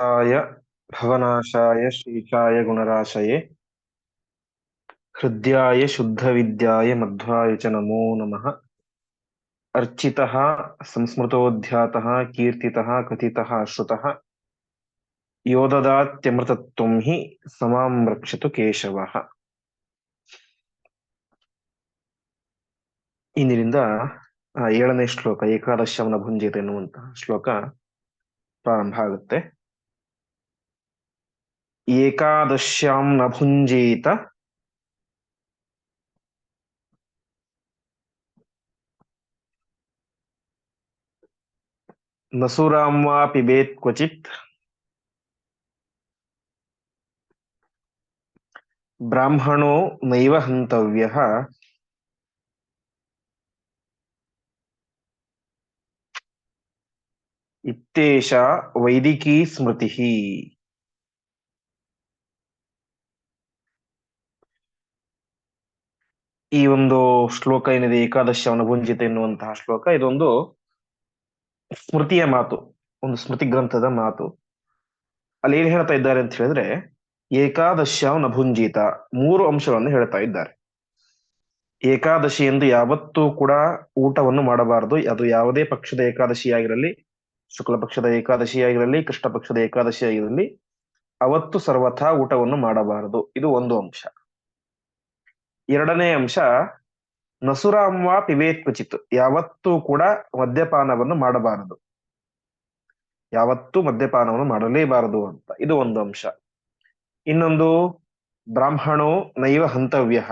आय भवनाशाय श्रीशाय गुणराशये हृद्याय शुद्धविद्याय मध्वाय च नमो नमः अर्चितः संस्मृतोऽध्यातः कीर्तितः कथितः श्रुतः यो ददात्यमृतत्वं हि समां रक्षतु ಕೇಶವಃ ಇಂದಿನಿಂದ ಆ, ಏಳನೇ ಶ್ಲೋಕ ಏಕಾದಶವನ ಭುಂಜಿತ ಎನ್ನುವಂತಹ ಶ್ಲೋಕ ಪ್ರಾರಂಭ ಆಗುತ್ತೆ ಏಕಾದಶ್ಯಾಂ ನ ಭುಂಜೇತ ನಸುರಾಂ ವಾ ಪಿಬೇತ್ ಕ್ವಚಿತ್. ಬ್ರಾಹ್ಮಣೋ ನೈವ ಹಂತವ್ಯ. ಇತ್ತೇಷ ವೈದಿಕೀ ಸ್ಮೃತಿ. ಈ ಒಂದು ಶ್ಲೋಕ ಏನಿದೆ ಏಕಾದಶವನ ಭುಂಜಿತ ಎನ್ನುವಂತಹ ಶ್ಲೋಕ, ಇದೊಂದು ಸ್ಮೃತಿಯ ಮಾತು, ಒಂದು ಸ್ಮೃತಿ ಗ್ರಂಥದ ಮಾತು. ಅಲ್ಲಿ ಏನ್ ಹೇಳ್ತಾ ಇದ್ದಾರೆ ಅಂತ ಹೇಳಿದ್ರೆ ಏಕಾದಶ್ಯಾವ್ ಭುಂಜಿತ ಮೂರು ಅಂಶಗಳನ್ನು ಹೇಳ್ತಾ ಇದ್ದಾರೆ. ಏಕಾದಶಿ ಎಂದು ಯಾವತ್ತೂ ಕೂಡ ಊಟವನ್ನು ಮಾಡಬಾರದು. ಅದು ಯಾವುದೇ ಪಕ್ಷದ ಏಕಾದಶಿ ಆಗಿರಲಿ, ಶುಕ್ಲ ಪಕ್ಷದ ಏಕಾದಶಿ ಆಗಿರಲಿ, ಕೃಷ್ಣ ಪಕ್ಷದ ಏಕಾದಶಿ ಆಗಿರಲಿ, ಅವತ್ತು ಸರ್ವಥಾ ಊಟವನ್ನು ಮಾಡಬಾರದು. ಇದು ಒಂದು ಅಂಶ. ಎರಡನೇ ಅಂಶ ನಸುರಾಂವಾ ಪಿಬೇತ್ ಕುಚಿತ್ ಯಾವತ್ತೂ ಕೂಡ ಮದ್ಯಪಾನವನ್ನು ಮಾಡಬಾರದು. ಯಾವತ್ತೂ ಮದ್ಯಪಾನವನ್ನು ಮಾಡಲೇಬಾರದು ಅಂತ. ಇದು ಒಂದು ಅಂಶ. ಇನ್ನೊಂದು, ಬ್ರಾಹ್ಮಣೋ ನೈವ ಹಂತವ್ಯ.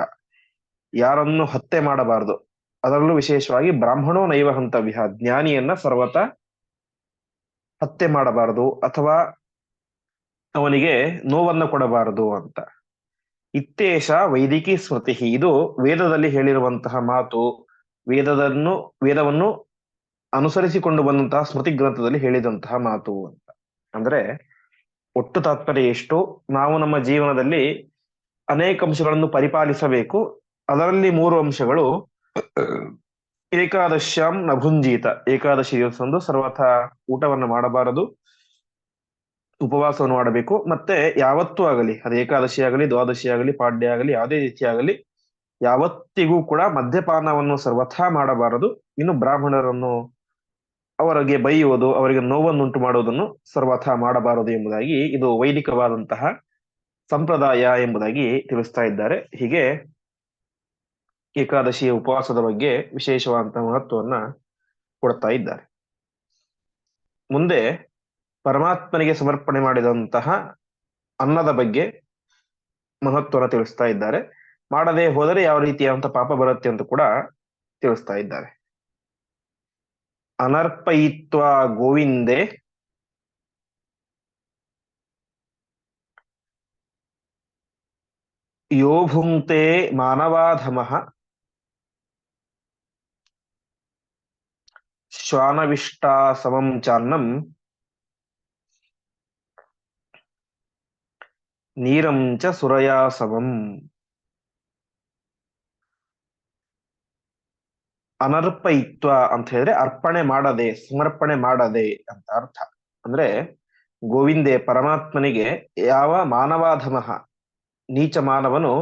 ಯಾರನ್ನು ಹತ್ಯೆ ಮಾಡಬಾರದು. ಅದರಲ್ಲೂ ವಿಶೇಷವಾಗಿ ಬ್ರಾಹ್ಮಣೋ ನೈವ ಹಂತವ್ಯ. ಜ್ಞಾನಿಯನ್ನ ಸರ್ವತ ಹತ್ಯೆ ಮಾಡಬಾರದು ಅಥವಾ ಅವನಿಗೆ ನೋವನ್ನು ಕೊಡಬಾರದು ಅಂತ. ಇತ್ತೇಶ ವೈದಿಕಿ ಸ್ಮೃತಿ ಇದು ವೇದದಲ್ಲಿ ಹೇಳಿರುವಂತಹ ಮಾತು. ವೇದದನ್ನು, ವೇದವನ್ನು ಅನುಸರಿಸಿಕೊಂಡು ಬಂದಂತಹ ಸ್ಮೃತಿ ಗ್ರಂಥದಲ್ಲಿ ಹೇಳಿದಂತಹ ಮಾತು ಅಂತ. ಅಂದ್ರೆ ಒಟ್ಟು ತಾತ್ಪರ್ಯ ಎಷ್ಟು? ನಾವು ನಮ್ಮ ಜೀವನದಲ್ಲಿ ಅನೇಕ ಅಂಶಗಳನ್ನು ಪರಿಪಾಲಿಸಬೇಕು. ಅದರಲ್ಲಿ ಮೂರು ಅಂಶಗಳು. ಏಕಾದಶ್ಯಾಂ ನಭುಂಜೀತ. ಏಕಾದಶಿ ದಿವಸಂದು ಸರ್ವಥ ಊಟವನ್ನು ಮಾಡಬಾರದು. ಉಪವಾಸವನ್ನು ಮಾಡಬೇಕು. ಮತ್ತೆ ಯಾವತ್ತೂ ಆಗಲಿ, ಅದು ಏಕಾದಶಿ ಆಗಲಿ, ದ್ವಾದಶಿ ಆಗಲಿ, ಪಾಡ್ಯ ಆಗಲಿ, ಯಾವುದೇ ರೀತಿ ಆಗಲಿ, ಯಾವತ್ತಿಗೂ ಕೂಡ ಮದ್ಯಪಾನವನ್ನು ಸರ್ವಥಾ ಮಾಡಬಾರದು. ಇನ್ನು ಬ್ರಾಹ್ಮಣರನ್ನು ಅವರಿಗೆ ಬೈಯುವುದು, ಅವರಿಗೆ ನೋವನ್ನುಂಟು ಮಾಡುವುದನ್ನು ಸರ್ವಥಾ ಮಾಡಬಾರದು ಎಂಬುದಾಗಿ ಇದು ವೈದಿಕವಾದಂತಹ ಸಂಪ್ರದಾಯ ಎಂಬುದಾಗಿ ತಿಳಿಸ್ತಾ ಇದ್ದಾರೆ. ಹೀಗೆ ಏಕಾದಶಿಯ ಉಪವಾಸದ ಬಗ್ಗೆ ವಿಶೇಷವಾದಂತಹ ಮಹತ್ವವನ್ನ ಕೊಡ್ತಾ ಇದ್ದಾರೆ. ಮುಂದೆ ಪರಮಾತ್ಮನಿಗೆ ಸಮರ್ಪಣೆ ಮಾಡಿದಂತಹ ಅನ್ನದ ಬಗ್ಗೆ ಮಹತ್ವನ ತಿಳಿಸ್ತಾ ಇದ್ದಾರೆ. ಮಾಡದೆ ಹೋದರೆ ಯಾವ ರೀತಿಯಾದಂತಹ ಪಾಪ ಬರುತ್ತೆ ಅಂತ ಕೂಡ ತಿಳಿಸ್ತಾ ಇದ್ದಾರೆ. ಅನರ್ಪಯಿತ್ವ ಗೋವಿಂದೆ ಯೋಭುಂಕ್ತೆ ಮಾನವಾಧಮಃ ಶ್ವಾನವಿಷ್ಟಾ ಸಮಂ ಚಾನ್ನಂ ನೀರಂ ಚ ಸುರಯಾಸವಂ ಅನರ್ಪಯಿತ್ವ ಅಂತ ಹೇಳಿದ್ರೆ ಅರ್ಪಣೆ ಮಾಡದೆ, ಸಮರ್ಪಣೆ ಮಾಡದೆ ಅಂತ ಅರ್ಥ. ಅಂದ್ರೆ ಗೋವಿಂದೆ ಪರಮಾತ್ಮನಿಗೆ ಯಾವ ಮಾನವಾಧಮಃ ನೀಚ ಮಾನವನು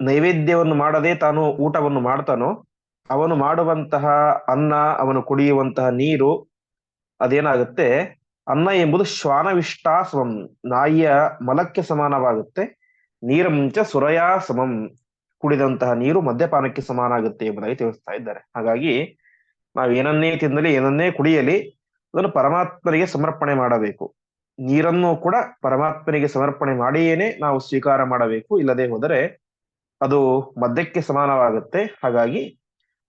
ನೈವೇದ್ಯವನ್ನು ಮಾಡದೆ ತಾನು ಊಟವನ್ನು ಮಾಡ್ತಾನೋ, ಅವನು ಮಾಡುವಂತಹ ಅನ್ನ, ಅವನು ಕುಡಿಯುವಂತಹ ನೀರು ಅದೇನಾಗುತ್ತೆ? ಅನ್ನ ಎಂಬುದು ಶ್ವಾನವಿಷ್ಟಾ ಸಮಂ. ನಾಯಿಯ ಮಲಕ್ಕೆ ಸಮಾನವಾಗುತ್ತೆ. ನೀರಂಚ ಸುರಯಾ ಸಮಂ. ಕುಡಿದಂತಹ ನೀರು ಮದ್ಯಪಾನಕ್ಕೆ ಸಮಾನ ಆಗುತ್ತೆ ಎಂಬುದಾಗಿ ತಿಳಿಸ್ತಾ ಇದ್ದಾರೆ. ಹಾಗಾಗಿ ನಾವು ಏನನ್ನೇ ತಿಂದಲಿ ಏನನ್ನೇ ಕುಡಿಯಲಿ, ಅದನ್ನು ಪರಮಾತ್ಮನಿಗೆ ಸಮರ್ಪಣೆ ಮಾಡಬೇಕು. ನೀರನ್ನು ಕೂಡ ಪರಮಾತ್ಮನಿಗೆ ಸಮರ್ಪಣೆ ಮಾಡಿಯೇನೆ ನಾವು ಸ್ವೀಕಾರ ಮಾಡಬೇಕು. ಇಲ್ಲದೆ ಹೋದರೆ ಅದು ಮದ್ಯಕ್ಕೆ ಸಮಾನವಾಗುತ್ತೆ. ಹಾಗಾಗಿ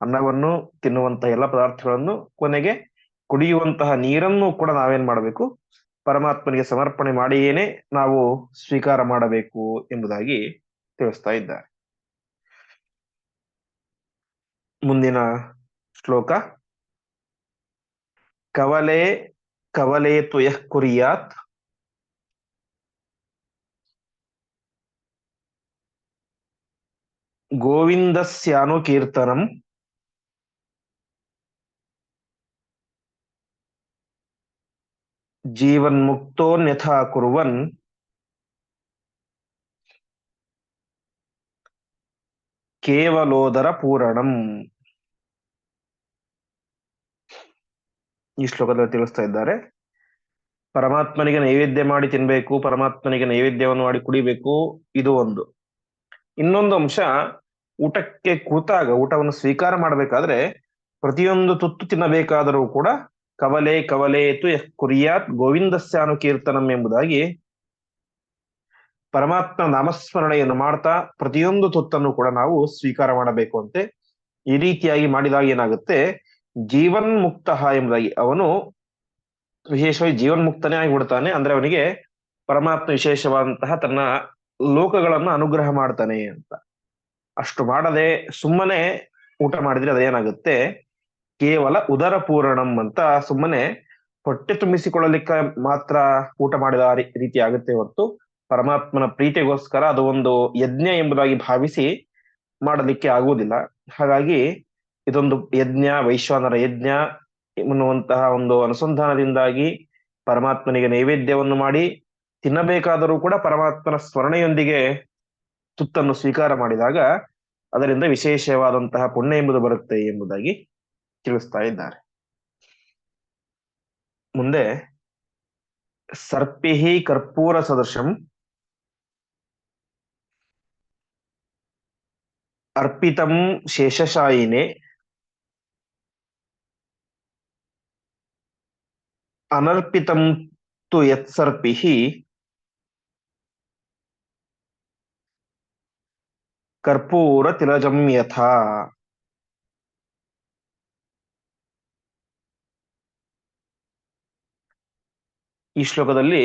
ಅನ್ನವನ್ನು ತಿನ್ನುವಂತಹ ಎಲ್ಲ ಪದಾರ್ಥಗಳನ್ನು ಕೊನೆಗೆ ಕುಡಿಯುವಂತಹ ನೀರನ್ನು ಕೂಡ ನಾವೇನ್ ಮಾಡಬೇಕು? ಪರಮಾತ್ಮನಿಗೆ ಸಮರ್ಪಣೆ ಮಾಡಿಯೇನೆ ನಾವು ಸ್ವೀಕಾರ ಮಾಡಬೇಕು ಎಂಬುದಾಗಿ ತಿಳಿಸ್ತಾ ಇದ್ದಾರೆ. ಮುಂದಿನ ಶ್ಲೋಕ. ಕವಲೆ ಕವಲೆ ತುಯಃ ಕುರಿಯಾತ್. ಗೋವಿಂದಸ್ಯಾನುಕೀರ್ತನಂ. ಜೀವನ್ಮುಕ್ತೋನ್ಯಥಾ ಕುರುವನ್. ಕೇವಲೋದರ ಪೂರಣಂ. ಈ ಶ್ಲೋಕದಲ್ಲಿ ತಿಳಿಸ್ತಾ ಇದ್ದಾರೆ. ಪರಮಾತ್ಮನಿಗೆ ನೈವೇದ್ಯ ಮಾಡಿ ತಿನ್ಬೇಕು, ಪರಮಾತ್ಮನಿಗೆ ನೈವೇದ್ಯವನ್ನು ಮಾಡಿ ಕುಡಿಬೇಕು, ಇದು ಒಂದು. ಇನ್ನೊಂದು ಅಂಶ, ಊಟಕ್ಕೆ ಕೂತಾಗ, ಊಟವನ್ನು ಸ್ವೀಕಾರ ಮಾಡಬೇಕಾದ್ರೆ ಪ್ರತಿಯೊಂದು ತುತ್ತು ತಿನ್ನಬೇಕಾದರೂ ಕೂಡ ಕವಲೆ ಕವಲೇತು ಯಃ ಕುರಿಯಾತ್ ಗೋವಿಂದಸ್ಯಾನುಕೀರ್ತನಂ ಎಂಬುದಾಗಿ ಪರಮಾತ್ಮ ನಾಮಸ್ಮರಣೆಯನ್ನು ಮಾಡ್ತಾ ಪ್ರತಿಯೊಂದು ತುತ್ತನ್ನು ಕೂಡ ನಾವು ಸ್ವೀಕಾರ ಮಾಡಬೇಕು ಅಂತೆ. ಈ ರೀತಿಯಾಗಿ ಮಾಡಿದಾಗ ಏನಾಗುತ್ತೆ? ಜೀವನ್ ಮುಕ್ತ ಎಂಬುದಾಗಿ ಅವನು ವಿಶೇಷವಾಗಿ ಜೀವನ್ ಮುಕ್ತನೇ ಆಗಿಬಿಡ್ತಾನೆ. ಅಂದ್ರೆ ಅವನಿಗೆ ಪರಮಾತ್ಮ ವಿಶೇಷವಾದಂತಹ ತನ್ನ ಲೋಕಗಳನ್ನು ಅನುಗ್ರಹ ಮಾಡ್ತಾನೆ ಅಂತ. ಅಷ್ಟು ಮಾಡದೆ ಸುಮ್ಮನೆ ಊಟ ಮಾಡಿದ್ರೆ ಅದೇನಾಗುತ್ತೆ? ಕೇವಲ ಉದರ ಪೂರಣಂ ಅಂತ ಸುಮ್ಮನೆ ಹೊಟ್ಟೆ ತುಂಬಿಸಿಕೊಳ್ಳಲಿಕ್ಕೆ ಮಾತ್ರ ಊಟ ಮಾಡಿದ ರೀತಿ ಆಗುತ್ತೆ ಹೊರತು ಪರಮಾತ್ಮನ ಪ್ರೀತಿಗೋಸ್ಕರ ಅದು ಒಂದು ಯಜ್ಞ ಎಂಬುದಾಗಿ ಭಾವಿಸಿ ಮಾಡಲಿಕ್ಕೆ ಆಗುವುದಿಲ್ಲ. ಹಾಗಾಗಿ ಇದೊಂದು ಯಜ್ಞ, ವೈಶ್ವಾನರ ಯಜ್ಞ ಎನ್ನುವಂತಹ ಒಂದು ಅನುಸಂಧಾನದಿಂದಾಗಿ ಪರಮಾತ್ಮನಿಗೆ ನೈವೇದ್ಯವನ್ನು ಮಾಡಿ ತಿನ್ನಬೇಕಾದರೂ ಕೂಡ ಪರಮಾತ್ಮನ ಸ್ಮರಣೆಯೊಂದಿಗೆ ತುತ್ತನ್ನು ಸ್ವೀಕಾರ ಮಾಡಿದಾಗ ಅದರಿಂದ ವಿಶೇಷವಾದಂತಹ ಪುಣ್ಯ ಎಂಬುದು ಬರುತ್ತೆ ಎಂಬುದಾಗಿ ತಿಳಿಸ್ತಾ ಇದ್ದಾರೆ. ಮುಂದೆ ಸರ್ಪಿಹಿ ಕರ್ಪೂರ ಸದೃಶಂ ಅರ್ಪಿತಂ ಶೇಷಶಾಯಿನೇ ಅನರ್ಪಿತಂ ತು ಯತ್ಸರ್ಪಿಃ ಕರ್ಪೂರ ತಿಲಜಂ ಯಥಾ. ಈ ಶ್ಲೋಕದಲ್ಲಿ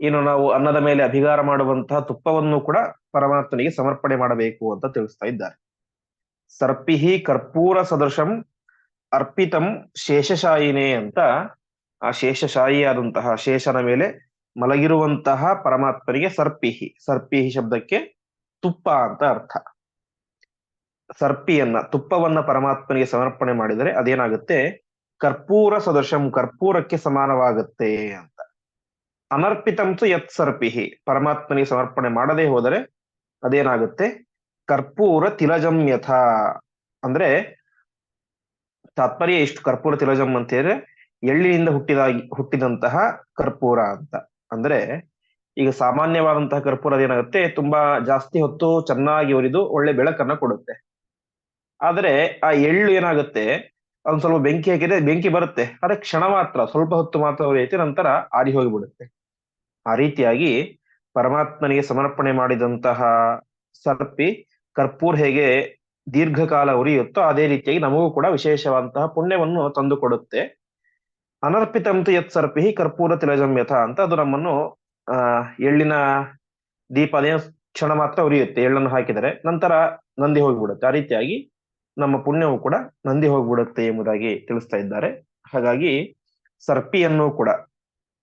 ಏನು ನಾವು ಅನ್ನದ ಮೇಲೆ ಅಭಿಗಾರ ಮಾಡುವಂತಹ ತುಪ್ಪವನ್ನು ಕೂಡ ಪರಮಾತ್ಮನಿಗೆ ಸಮರ್ಪಣೆ ಮಾಡಬೇಕು ಅಂತ ತಿಳಿಸ್ತಾ ಇದ್ದಾರೆ. ಸರ್ಪಿಹಿ ಕರ್ಪೂರ ಸದೃಶಂ ಅರ್ಪಿತಂ ಶೇಷಶಾಯಿನೇ ಅಂತ ಆ ಶೇಷಶಾಯಿಯಾದಂತಹ ಶೇಷನ ಮೇಲೆ ಮಲಗಿರುವಂತಹ ಪರಮಾತ್ಮನಿಗೆ ಸರ್ಪಿಹಿ ಸರ್ಪಿಹಿ ಶಬ್ದಕ್ಕೆ ತುಪ್ಪ ಅಂತ ಅರ್ಥ. ಸರ್ಪಿಯನ್ನ, ತುಪ್ಪವನ್ನ ಪರಮಾತ್ಮನಿಗೆ ಸಮರ್ಪಣೆ ಮಾಡಿದರೆ ಅದೇನಾಗುತ್ತೆ? ಕರ್ಪೂರ ಸದೃಶಂ ಕರ್ಪೂರಕ್ಕೆ ಸಮಾನವಾಗುತ್ತೆ ಅಂತ. ಅನರ್ಪಿತಂತು ಯತ್ ಸರ್ಪಿಹಿ. ಪರಮಾತ್ಮನಿಗೆ ಸಮರ್ಪಣೆ ಮಾಡದೇ ಹೋದರೆ ಅದೇನಾಗುತ್ತೆ? ಕರ್ಪೂರ ತಿಲಜಂ ಯಥ. ಅಂದ್ರೆ ತಾತ್ಪರ್ಯ ಇಷ್ಟು ಕರ್ಪೂರ ತಿಲಜಂ ಅಂತ ಹೇಳಿದ್ರೆ ಎಳ್ಳಿನಿಂದ ಹುಟ್ಟಿದಾಗಿ, ಹುಟ್ಟಿದಂತಹ ಕರ್ಪೂರ ಅಂತ. ಅಂದ್ರೆ ಈಗ ಸಾಮಾನ್ಯವಾದಂತಹ ಕರ್ಪೂರ ಅದೇನಾಗುತ್ತೆ? ತುಂಬಾ ಜಾಸ್ತಿ ಹೊತ್ತು ಚೆನ್ನಾಗಿ ಉರಿದು ಒಳ್ಳೆ ಬೆಳಕನ್ನ ಕೊಡುತ್ತೆ. ಆದ್ರೆ ಆ ಎಳ್ಳು ಏನಾಗುತ್ತೆ? ಅದೊಂದು ಸ್ವಲ್ಪ ಬೆಂಕಿ ಹಾಕಿದ್ರೆ ಬೆಂಕಿ ಬರುತ್ತೆ. ಆದ್ರೆ ಕ್ಷಣ ಮಾತ್ರ, ಸ್ವಲ್ಪ ಹೊತ್ತು ಮಾತ್ರ ಉರಿಯುತ್ತೆ ನಂತರ ಆರಿ ಹೋಗಿಬಿಡುತ್ತೆ. ಆ ರೀತಿಯಾಗಿ ಪರಮಾತ್ಮನಿಗೆ ಸಮರ್ಪಣೆ ಮಾಡಿದಂತಹ ಸರ್ಪಿ ಕರ್ಪೂರ್ ಹೇಗೆ ದೀರ್ಘಕಾಲ ಉರಿಯುತ್ತೋ ಅದೇ ರೀತಿಯಾಗಿ ನಮಗೂ ಕೂಡ ವಿಶೇಷವಾದಂತಹ ಪುಣ್ಯವನ್ನು ತಂದು ಕೊಡುತ್ತೆ ಅನರ್ಪಿತಂತು ಯತ್ ಸರ್ಪಿ ಕರ್ಪೂರ ತಿಲಜಂ ಯಥ ಅಂತ ಅದು ನಮ್ಮನ್ನು, ಆ, ಎಳ್ಳಿನ ದೀಪ ಅದೇ ಕ್ಷಣ ಮಾತ್ರ ಉರಿಯುತ್ತೆ, ಎಳ್ಳನ್ನು ಹಾಕಿದರೆ ನಂತರ ನಂದಿ ಹೋಗಿಬಿಡುತ್ತೆ. ಆ ರೀತಿಯಾಗಿ ನಮ್ಮ ಪುಣ್ಯವು ಕೂಡ ನಂದಿ ಹೋಗ್ಬಿಡುತ್ತೆ ಎಂಬುದಾಗಿ ತಿಳಿಸ್ತಾ ಇದ್ದಾರೆ. ಹಾಗಾಗಿ ಸರ್ಪಿಯನ್ನು ಕೂಡ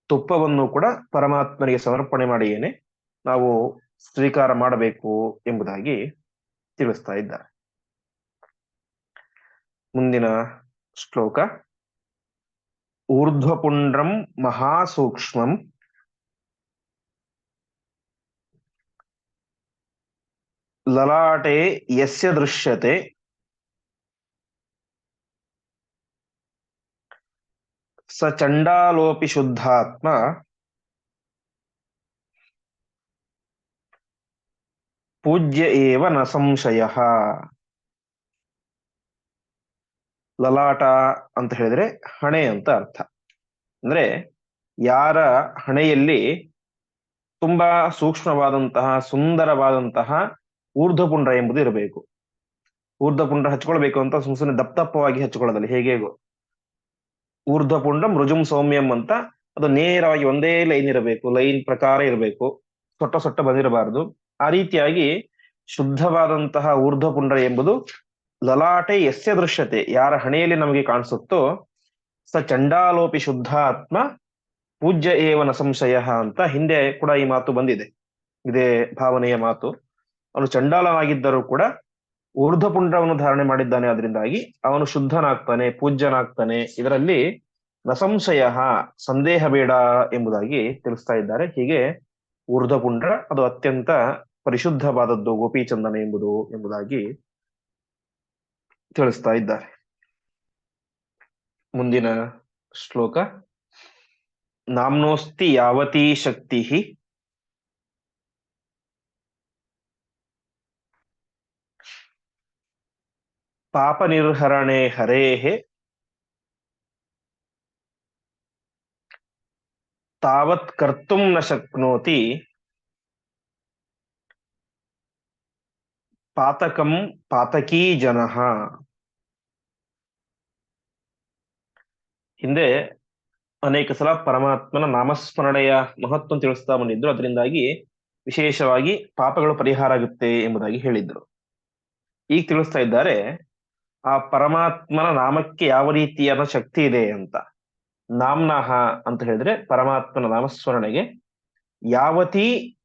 ತುಪ್ಪವನ್ನು ಕೂಡ ಪರಮಾತ್ಮನಿಗೆ ಸಮರ್ಪಣೆ ಮಾಡಿಯೇನೆ ನಾವು ಸ್ವೀಕಾರ ಮಾಡಬೇಕು ಎಂಬುದಾಗಿ ತಿಳಿಸ್ತಾ ಇದ್ದಾರೆ. ಮುಂದಿನ ಶ್ಲೋಕ. ಊರ್ಧ್ವಪುಂಡ್ರಂ ಮಹಾಸೂಕ್ಷ್ಮಂ. ಲಲಾಟೆ ಯಸ್ಯ ದೃಶ್ಯತೆ. ಸ ಚಂಡಾಲೋಪಿ ಶುದ್ಧಾತ್ಮ ಪೂಜ್ಯ ಏವ ನ ಸಂಶಯ ಲಲಾಟ ಅಂತ ಹೇಳಿದ್ರೆ ಹಣೆ ಅಂತ ಅರ್ಥ. ಅಂದ್ರೆ ಯಾರ ಹಣೆಯಲ್ಲಿ ತುಂಬಾ ಸೂಕ್ಷ್ಮವಾದಂತಹ, ಸುಂದರವಾದಂತಹ ಊರ್ಧ್ವಪುಂಡ್ರ ಎಂಬುದು ಇರಬೇಕು. ಊರ್ಧ್ವಪುಂಡ್ರ ಹಚ್ಕೊಳ್ಬೇಕು ಅಂತ ಸುಮ್ ಸುಮ್ಮನೆ ದಪ್ಪ ದಪ್ಪವಾಗಿ ಹಚ್ಕೊಳ್ಳೋದಲ್ಲ ಹೇಗೆ ಊರ್ಧ್ವಪುಂಡ ಮೃಜುಂ ಸೌಮ್ಯಂ ಅಂತ ಅದು ನೇರವಾಗಿ ಒಂದೇ ಲೈನ್ ಇರಬೇಕು, ಲೈನ್ ಪ್ರಕಾರ ಇರಬೇಕು, ಸೊಟ್ಟ ಸೊಟ್ಟ ಬಂದಿರಬಾರದು. ಆ ರೀತಿಯಾಗಿ ಶುದ್ಧವಾದಂತಹ ಊರ್ಧ್ವಪುಂಡ ಎಂಬುದು ಲಲಾಟೆ ಯಸ್ಯ ದೃಶ್ಯತೆ, ಯಾರ ಹಣೆಯಲ್ಲಿ ನಮಗೆ ಕಾಣಿಸುತ್ತೋ ಸ ಚಂಡಾಲೋಪಿ ಶುದ್ಧಾತ್ಮ ಪೂಜ್ಯ ಏವನ ಸಂಶಯ ಅಂತ ಹಿಂದೆ ಕೂಡ ಈ ಮಾತು ಬಂದಿದೆ. ಇದೇ ಭಾವನೆಯ ಮಾತು. ಅವನು ಚಂಡಾಲನಾಗಿದ್ದರೂ ಕೂಡ ಊರ್ಧ್ವಪುಂಡ್ರವನ್ನು ಧಾರಣೆ ಮಾಡಿದ್ದಾನೆ. ಅದರಿಂದಾಗಿ ಅವನು ಶುದ್ಧನಾಗ್ತಾನೆ, ಪೂಜ್ಯನಾಗ್ತಾನೆ. ಇದರಲ್ಲಿ ನ ಸಂಶಯ ಸಂದೇಹ ಬೇಡ ಎಂಬುದಾಗಿ ತಿಳಿಸ್ತಾ ಇದ್ದಾರೆ. ಹೀಗೆ ಊರ್ಧಪುಂಡ್ರ ಅದು ಅತ್ಯಂತ ಪರಿಶುದ್ಧವಾದದ್ದು ಗೋಪಿಚಂದನ ಎಂಬುದು ಎಂಬುದಾಗಿ ತಿಳಿಸ್ತಾ ಇದ್ದಾರೆ. ಮುಂದಿನ ಶ್ಲೋಕ. ನಾಮ್ನೋಸ್ತಿ ಯಾವತಿ ಶಕ್ತಿ ಪಾಪ ನಿರ್ಹರಣೆ ಹರೇಹೆ. ತಾವತ್ ಕರ್ತುಂ ನ ಶಕ್ನೋತಿ. ಪಾತಕಂ ಪಾತಕೀ ಜನ. ಹಿಂದೆ ಅನೇಕ ಸಲ ಪರಮಾತ್ಮನ ನಾಮಸ್ಮರಣೆಯ ಮಹತ್ವ ತಿಳಿಸ್ತಾ ಬಂದಿದ್ರು. ಅದರಿಂದಾಗಿ ವಿಶೇಷವಾಗಿ ಪಾಪಗಳು ಪರಿಹಾರ ಆಗುತ್ತೆ ಎಂಬುದಾಗಿ ಹೇಳಿದ್ರು. ಈಗ ತಿಳಿಸ್ತಾ ಇದ್ದಾರೆ ಆ ಪರಮಾತ್ಮನ ನಾಮಕ್ಕೆ ಯಾವ ರೀತಿಯಾದ ಶಕ್ತಿ ಇದೆ ಅಂತ. ನಾಮ್ನಹ ಅಂತ ಹೇಳಿದ್ರೆ ಪರಮಾತ್ಮನ ನಾಮಸ್ಮರಣೆಗೆ ಯಾವತಿ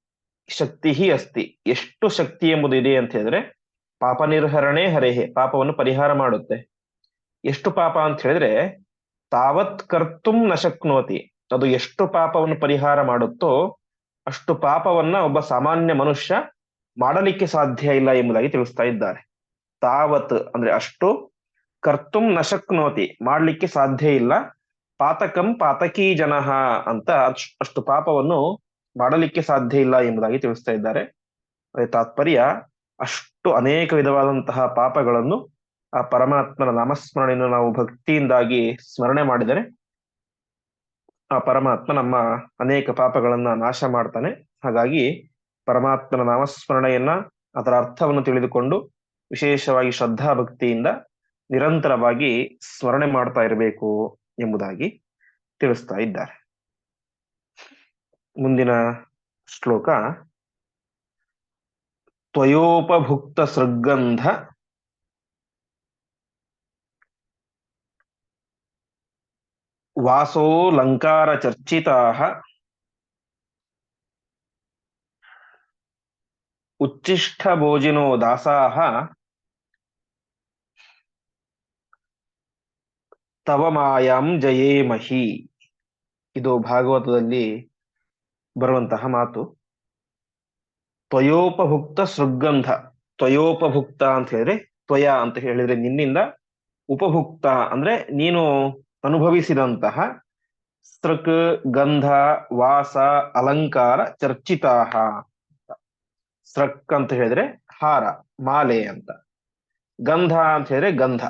ಶಕ್ತಿ ಅಸ್ತಿ, ಎಷ್ಟು ಶಕ್ತಿ ಎಂಬುದು ಇದೆ ಅಂತ ಹೇಳಿದ್ರೆ ಪಾಪ ನಿರ್ಹರಣೆ ಹರೇಹೆ, ಪಾಪವನ್ನು ಪರಿಹಾರ ಮಾಡುತ್ತೆ. ಎಷ್ಟು ಪಾಪ ಅಂತ ಹೇಳಿದ್ರೆ ತಾವತ್ ಕರ್ತುಂ ನ ಶಕ್ನೋತಿ, ಅದು ಎಷ್ಟು ಪಾಪವನ್ನು ಪರಿಹಾರ ಮಾಡುತ್ತೋ ಅಷ್ಟು ಪಾಪವನ್ನ ಒಬ್ಬ ಸಾಮಾನ್ಯ ಮನುಷ್ಯ ಮಾಡಲಿಕ್ಕೆ ಸಾಧ್ಯ ಇಲ್ಲ ಎಂಬುದಾಗಿ ತಿಳಿಸ್ತಾ ಇದ್ದಾರೆ. ತಾವತ್ ಅಂದ್ರೆ ಅಷ್ಟು ಕರ್ತುಂ ನಶಕ್ನೋತಿ ಶಕ್ನೋತಿ ಮಾಡ್ಲಿಕ್ಕೆ ಸಾಧ್ಯ ಇಲ್ಲ. ಪಾತಕಂ ಪಾತಕೀ ಜನಃ ಅಂತ ಅಷ್ಟು ಪಾಪವನ್ನು ಮಾಡಲಿಕ್ಕೆ ಸಾಧ್ಯ ಇಲ್ಲ ಎಂಬುದಾಗಿ ತಿಳಿಸ್ತಾ ಇದ್ದಾರೆ. ಅದೇ ತಾತ್ಪರ್ಯ, ಅಷ್ಟು ಅನೇಕ ವಿಧವಾದಂತಹ ಪಾಪಗಳನ್ನು ಆ ಪರಮಾತ್ಮನ ನಾಮಸ್ಮರಣೆಯನ್ನು ನಾವು ಭಕ್ತಿಯಿಂದಾಗಿ ಸ್ಮರಣೆ ಮಾಡಿದರೆ ಆ ಪರಮಾತ್ಮ ನಮ್ಮ ಅನೇಕ ಪಾಪಗಳನ್ನ ನಾಶ ಮಾಡ್ತಾನೆ. ಹಾಗಾಗಿ ಪರಮಾತ್ಮನ ನಾಮಸ್ಮರಣೆಯನ್ನ ಅದರ ಅರ್ಥವನ್ನು ತಿಳಿದುಕೊಂಡು ವಿಶೇಷವಾಗಿ ಶ್ರದ್ಧಾ ಭಕ್ತಿಯಿಂದ ನಿರಂತರವಾಗಿ ಸ್ಮರಣೆ ಮಾಡ್ತಾ ಇರಬೇಕು ಎಂಬುದಾಗಿ ತಿಳಿಸ್ತಾ ಇದ್ದಾರೆ. ಮುಂದಿನ ಶ್ಲೋಕ, ತ್ವಯೋಪಭುಕ್ತ ಸೃಗಂಧ ವಾಸೋ ಲಂಕಾರ ಚರ್ಚಿತಾ. ಉಚ್ಚಿಷ್ಟ ಭೋಜಿನೋ ದಾಸಾಹ ತವ ಮಾಯಾಂ ಜಯೇಮಹಿ. ಇದು ಭಾಗವತದಲ್ಲಿ ಬರುವಂತಹ ಮಾತು. ತ್ವಯೋಪಭುಕ್ತ ಸೃಗಂಧ ತ್ವಯೋಪಭುಕ್ತ ಅಂತ ಹೇಳಿದ್ರೆ ತ್ವಯ ಅಂತ ಹೇಳಿದ್ರೆ ನಿನ್ನಿಂದ ಉಪಭುಕ್ತ ಅಂದ್ರೆ ನೀನು ಅನುಭವಿಸಿದಂತಹ ಸೃಕ್, ಗಂಧ, ವಾಸ, ಅಲಂಕಾರ ಚರ್ಚಿತಾಹ. ಸೃಕ್ ಅಂತ ಹೇಳಿದ್ರೆ ಹಾರ, ಮಾಲೆ ಅಂತ. ಗಂಧ ಅಂತ ಹೇಳಿದ್ರೆ ಗಂಧ.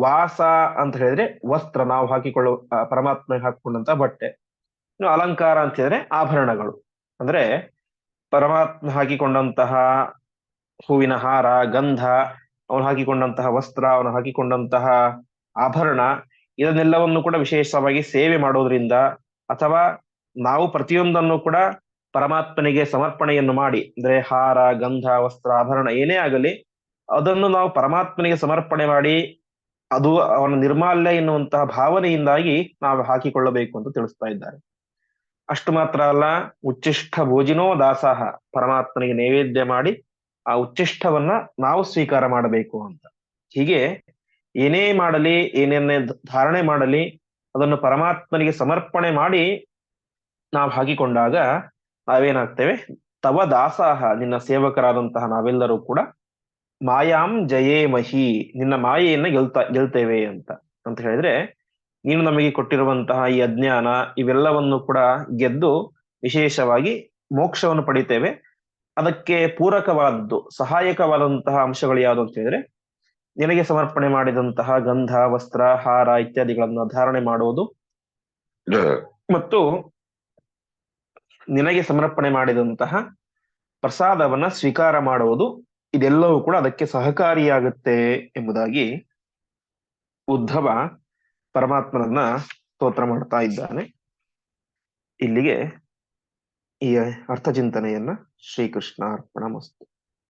ವಾಸ ಅಂತ ಹೇಳಿದ್ರೆ ವಸ್ತ್ರ, ನಾವು ಹಾಕಿಕೊಳ್ಳುವ ಪರಮಾತ್ಮ ಹಾಕಿಕೊಂಡಂತ ಬಟ್ಟೆ. ಇನ್ನು ಅಲಂಕಾರ ಅಂತ ಹೇಳಿದ್ರೆ ಆಭರಣಗಳು. ಅಂದ್ರೆ ಪರಮಾತ್ಮ ಹಾಕಿಕೊಂಡಂತಹ ಹೂವಿನ ಹಾರ, ಗಂಧ, ಅವನು ಹಾಕಿಕೊಂಡಂತಹ ವಸ್ತ್ರ, ಅವನು ಹಾಕಿಕೊಂಡಂತಹ ಆಭರಣ, ಇದನ್ನೆಲ್ಲವನ್ನು ಕೂಡ ವಿಶೇಷವಾಗಿ ಸೇವೆ ಮಾಡೋದ್ರಿಂದ ಅಥವಾ ನಾವು ಪ್ರತಿಯೊಂದನ್ನು ಕೂಡ ಪರಮಾತ್ಮನಿಗೆ ಸಮರ್ಪಣೆಯನ್ನು ಮಾಡಿ, ಅಂದ್ರೆ ಹಾರ, ಗಂಧ, ವಸ್ತ್ರ, ಆಭರಣ ಏನೇ ಆಗಲಿ, ಅದನ್ನು ನಾವು ಪರಮಾತ್ಮನಿಗೆ ಸಮರ್ಪಣೆ ಮಾಡಿ, ಅದು ಅವನ ನಿರ್ಮಾಲ್ಯ ಎನ್ನುವಂತಹ ಭಾವನೆಯಿಂದಾಗಿ ನಾವು ಹಾಕಿಕೊಳ್ಳಬೇಕು ಅಂತ ತಿಳಿಸ್ತಾ ಇದ್ದಾರೆ. ಅಷ್ಟು ಮಾತ್ರ ಅಲ್ಲ, ಉಚ್ಚಿಷ್ಟ ಭೋಜಿನೋ ದಾಸಾಹ ಪರಮಾತ್ಮನಿಗೆ ನೈವೇದ್ಯ ಮಾಡಿ ಆ ಉಚ್ಚಿಷ್ಟವನ್ನ ನಾವು ಸ್ವೀಕಾರ ಮಾಡಬೇಕು ಅಂತ. ಹೀಗೆ ಏನೇ ಮಾಡಲಿ, ಏನೇನೇ ಧಾರಣೆ ಮಾಡಲಿ, ಅದನ್ನು ಪರಮಾತ್ಮನಿಗೆ ಸಮರ್ಪಣೆ ಮಾಡಿ ನಾವು ಹಾಕಿಕೊಂಡಾಗ ನಾವೇನಾಗ್ತೇವೆ ತವ ದಾಸಾಹ ನಿನ್ನ ಸೇವಕರಾದಂತಹ ನಾವೆಲ್ಲರೂ ಕೂಡ ಮಾಯಾಂ ಜಯೇ ಮಹಿ ನಿನ್ನ ಮಾಯೆಯನ್ನ ಗೆಲ್ತಾ ಗೆಲ್ತೇವೆ ಅಂತ. ಅಂತ ಹೇಳಿದ್ರೆ ನೀನು ನಮಗೆ ಕೊಟ್ಟಿರುವಂತಹ ಈ ಅಜ್ಞಾನ ಇವೆಲ್ಲವನ್ನು ಕೂಡ ಗೆದ್ದು ವಿಶೇಷವಾಗಿ ಮೋಕ್ಷವನ್ನು ಪಡಿತೇವೆ. ಅದಕ್ಕೆ ಪೂರಕವಾದದ್ದು ಸಹಾಯಕವಾದಂತಹ ಅಂಶಗಳು ಯಾವುದು ಅಂತ ಹೇಳಿದ್ರೆ ನಿನಗೆ ಸಮರ್ಪಣೆ ಮಾಡಿದಂತಹ ಗಂಧ ವಸ್ತ್ರ ಹಾರ ಇತ್ಯಾದಿಗಳನ್ನು ಧಾರಣೆ ಮಾಡುವುದು. ಮತ್ತು ನಿನಗೆ ಸಮರ್ಪಣೆ ಮಾಡಿದಂತಹ ಪ್ರಸಾದವನ್ನ ಸ್ವೀಕಾರ ಮಾಡುವುದು ಇದೆಲ್ಲವೂ ಕೂಡ ಅದಕ್ಕೆ ಸಹಕಾರಿಯಾಗುತ್ತೆ ಎಂಬುದಾಗಿ ಉದ್ಧವ ಪರಮಾತ್ಮನನ್ನ ಸ್ತೋತ್ರ ಮಾಡ್ತಾ ಇದ್ದಾನೆ. ಇಲ್ಲಿಗೆ ಈ ಅರ್ಥಚಿಂತನೆಯನ್ನ ಶ್ರೀಕೃಷ್ಣ ಅರ್ಪಣ ಮಸ್ತು